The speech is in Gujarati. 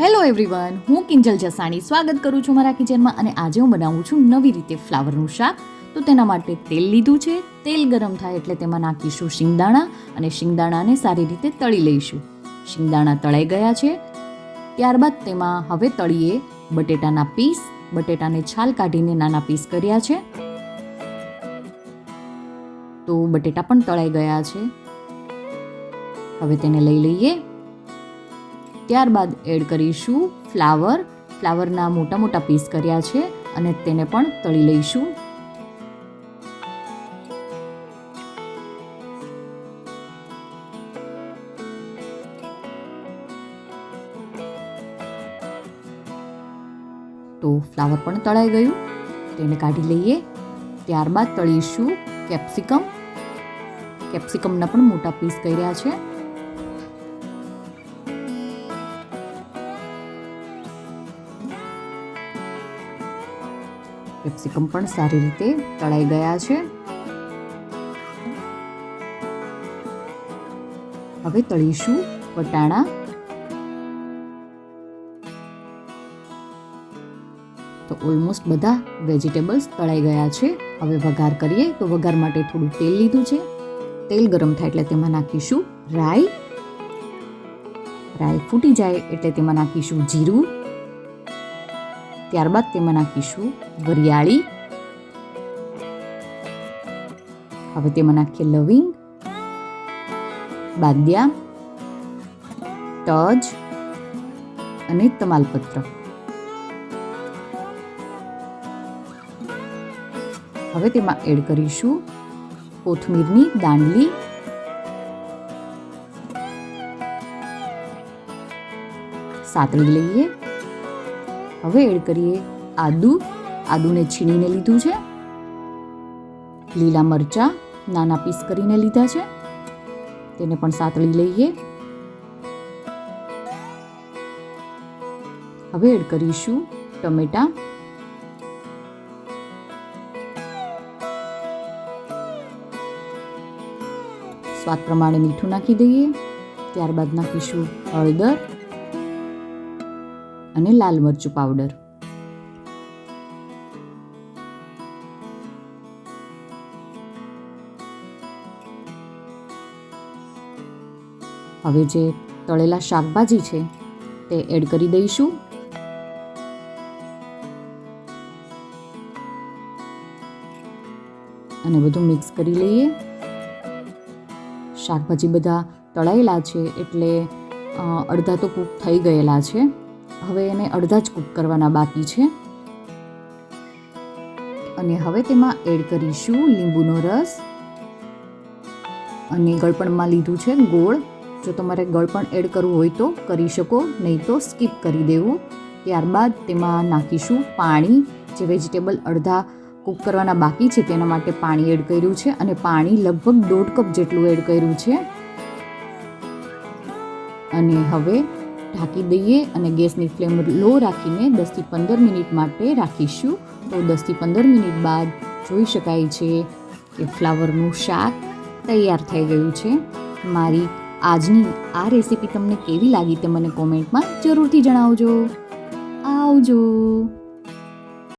હેલો એવરીવન હું કિંજલ જસાણી. સ્વાગત કરું છું મારા કિચનમાં અને આજે હું બનાવું છું નવી રીતે ફ્લાવરનું શાક. તો તેના માટે તેલ લીધું છે. તેલ ગરમ થાય એટલે તેમાં નાખીશું શિંગદાણા અને શિંગદાણાને સારી રીતે તળી લઈશું. શિંગદાણા તળાઈ ગયા છે. ત્યારબાદ તેમાં હવે તળીએ બટેટાના પીસ. બટેટાને છાલ કાઢીને નાના પીસ કર્યા છે. તો બટેટા પણ તળાઈ ગયા છે. હવે તેને લઈ લઈએ. ત્યારબાદ એડ કરીશું ફ્લાવર. ફ્લાવરના મોટા મોટા પીસ કર્યા છે અને તેને પણ તળી લઈશું. તો ફ્લાવર પણ તળાઈ ગયું. તેને કાઢી લઈએ. ત્યારબાદ તળીશું કેપ્સિકમ. કેપ્સિકમના પણ મોટા પીસ કર્યા છે. કેપ્સિકમ પણ સારી રીતે તળાઈ ગયા છે. હવે તળીશું વટાણા. તો ઓલમોસ્ટ બધા વેજીટેબલ્સ તળાઈ ગયા છે. હવે વઘાર કરીએ તો વઘાર માટે થોડું તેલ લીધું છે. તેલ ગરમ થાય એટલે તેમાં નાખીશું રાઈ. રાઈ ફૂટી જાય એટલે તેમાં નાખીશું જીરું. ત્યારબાદ તેમાં નાખીશું વરિયાળી. હવે તેમાં નાખીએ લવિંગ, બાદિયા, તજ અને તમાલપત્ર. હવે તેમાં એડ કરીશું કોથમીરની દાંડલી. સાતળી લઈએ. હવે એડ કરીએ આદુ. આદુને છીણીને લીધું છે. લીલા મરચાં નાના પીસ કરીને લીધા છે. તેને પણ સાતળી લઈએ. હવે એડ કરીશું ટમેટા. સ્વાદ પ્રમાણે મીઠું નાખી દઈએ. ત્યારબાદ નાખીશું હળદર. અને લાલ મરચું પાવડર. હવે જે તળેલા શાકભાજી છે, તે એડ કરી દઈશું. અને બધું મિક્સ કરી લઈએ. શાકભાજી બધા તળાયેલા છે, એટલે અડધા તો કૂક થઈ ગયેલા છે. હવે એને અડધા જ કૂક કરવાના બાકી છે. અને હવે તેમાં એડ કરીશું લીંબુનો રસ. અને ગળપણમાં લીધું છે ગોળ. જો તમારે ગળપણ એડ કરવું હોય તો કરી શકો, નહીં તો સ્કીપ કરી દેવું. ત્યારબાદ તેમાં નાખીશું પાણી. જે વેજીટેબલ અડધા કૂક કરવાના બાકી છે તેના માટે પાણી એડ કર્યું છે અને પાણી લગભગ દોઢ કપ જેટલું એડ કર્યું છે. અને હવે ઢાંકી દઈએ અને ગેસની ફ્લેમ લો રાખીને દસથી પંદર મિનિટ માટે રાખીશું. તો દસથી પંદર મિનિટ બાદ જોઈ શકાય છે કે ફ્લાવરનું શાક તૈયાર થઈ ગયું છે. મારી આજની આ રેસીપી તમને કેવી લાગી તે મને કોમેન્ટમાં જરૂરથી જણાવજો. આવજો.